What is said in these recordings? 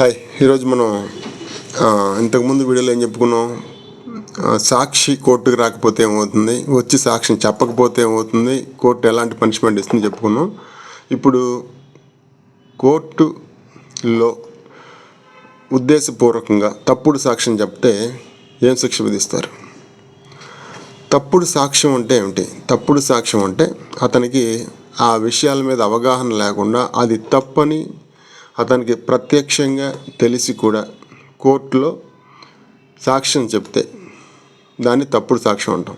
Hi. ఈరోజు మనం ఇంతకుముందు వీడియోలో ఏం చెప్పుకున్నాం? సాక్షి కోర్టుకు రాకపోతే ఏమవుతుంది? వచ్చి సాక్షిని చెప్పకపోతే ఏమవుతుంది? కోర్టు ఎలాంటి పనిష్మెంట్ ఇస్తుంది చెప్పుకున్నాం. ఇప్పుడు కోర్టులో ఉద్దేశపూర్వకంగా తప్పుడు సాక్ష్యం చెప్తే ఏం శిక్ష విధిస్తారు? తప్పుడు సాక్ష్యం అంటే ఏమిటి? తప్పుడు సాక్ష్యం అంటే అతనికి ఆ విషయాల మీద అవగాహన లేకుండా అది తప్పని అతనికి ప్రత్యక్షంగా తెలిసి కూడా కోర్టులో సాక్ష్యం చెప్తే దాన్ని తప్పుడు సాక్ష్యం అంటాం.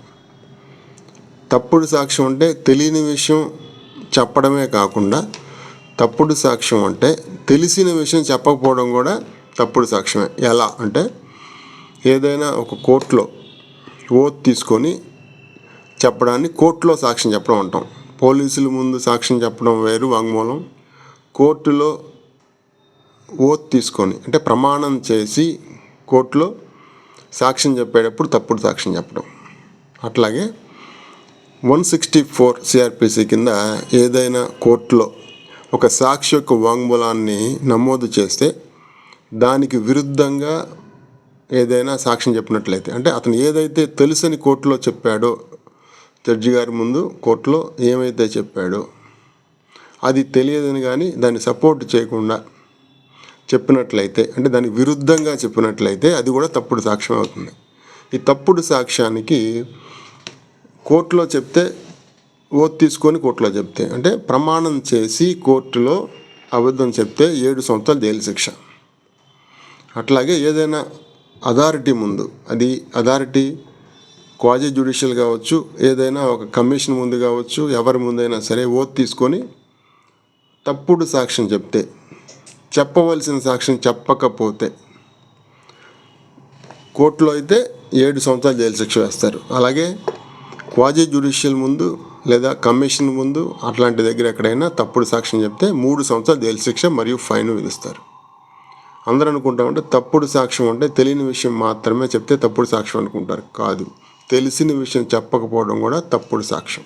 తప్పుడు సాక్ష్యం అంటే తెలియని విషయం చెప్పడమే కాకుండా తప్పుడు సాక్ష్యం అంటే తెలిసిన విషయం చెప్పకపోవడం కూడా తప్పుడు సాక్ష్యమే. ఎలా అంటే ఏదైనా ఒక కోర్టులో ఓత్ తీసుకొని చెప్పడాన్ని కోర్టులో సాక్ష్యం చెప్పడం అంటాం. పోలీసుల ముందు సాక్ష్యం చెప్పడం వేరు వాంగ్మూలం. కోర్టులో ఓత్ తీసుకొని అంటే ప్రమాణం చేసి కోర్టులో సాక్ష్యం చెప్పేటప్పుడు తప్పుడు సాక్ష్యం చెప్పడం. అట్లాగే వన్ సిక్స్టీ ఫోర్ సిఆర్పిసి కింద ఏదైనా కోర్టులో ఒక సాక్షి యొక్క వాంగ్మూలాన్ని నమోదు చేస్తే దానికి విరుద్ధంగా ఏదైనా సాక్ష్యం చెప్పినట్లయితే అంటే అతను ఏదైతే తెలుసని కోర్టులో చెప్పాడో జడ్జి గారి ముందు కోర్టులో ఏమైతే చెప్పాడో అది తెలియదని కానీ దాన్ని సపోర్ట్ చేయకుండా చెప్పినట్లయితే అంటే దానికి విరుద్ధంగా చెప్పినట్లయితే అది కూడా తప్పుడు సాక్ష్యం అవుతుంది. ఈ తప్పుడు సాక్ష్యానికి కోర్టులో చెప్తే ఓత్ తీసుకొని కోర్టులో చెప్తే అంటే ప్రమాణం చేసి కోర్టులో అబద్ధం చెప్తే ఏడు సంవత్సరాలు జైలు శిక్ష. అట్లాగే ఏదైనా అథారిటీ ముందు అది అథారిటీ క్వాజీ జ్యుడిషియల్ కావచ్చు ఏదైనా ఒక కమిషన్ ముందు కావచ్చు ఎవరి ముందైనా సరే ఓత్ తీసుకొని తప్పుడు సాక్ష్యం చెప్తే చెప్పవలసిన సాక్ష్యం చెప్పకపోతే కోర్టులో అయితే ఏడు సంవత్సరాలు జైలు శిక్ష వేస్తారు. అలాగే క్వాజీ జ్యుడిషియల్ ముందు లేదా కమిషన్ ముందు అట్లాంటి దగ్గర ఎక్కడైనా తప్పుడు సాక్ష్యం చెప్తే మూడు సంవత్సరాలు జైలు శిక్ష మరియు ఫైన్ విధిస్తారు. అందరూ అనుకుంటామంటే తప్పుడు సాక్ష్యం అంటే తెలియని విషయం మాత్రమే చెప్తే తప్పుడు సాక్ష్యం అనుకుంటారు. కాదు తెలిసిన విషయం చెప్పకపోవడం కూడా తప్పుడు సాక్ష్యం.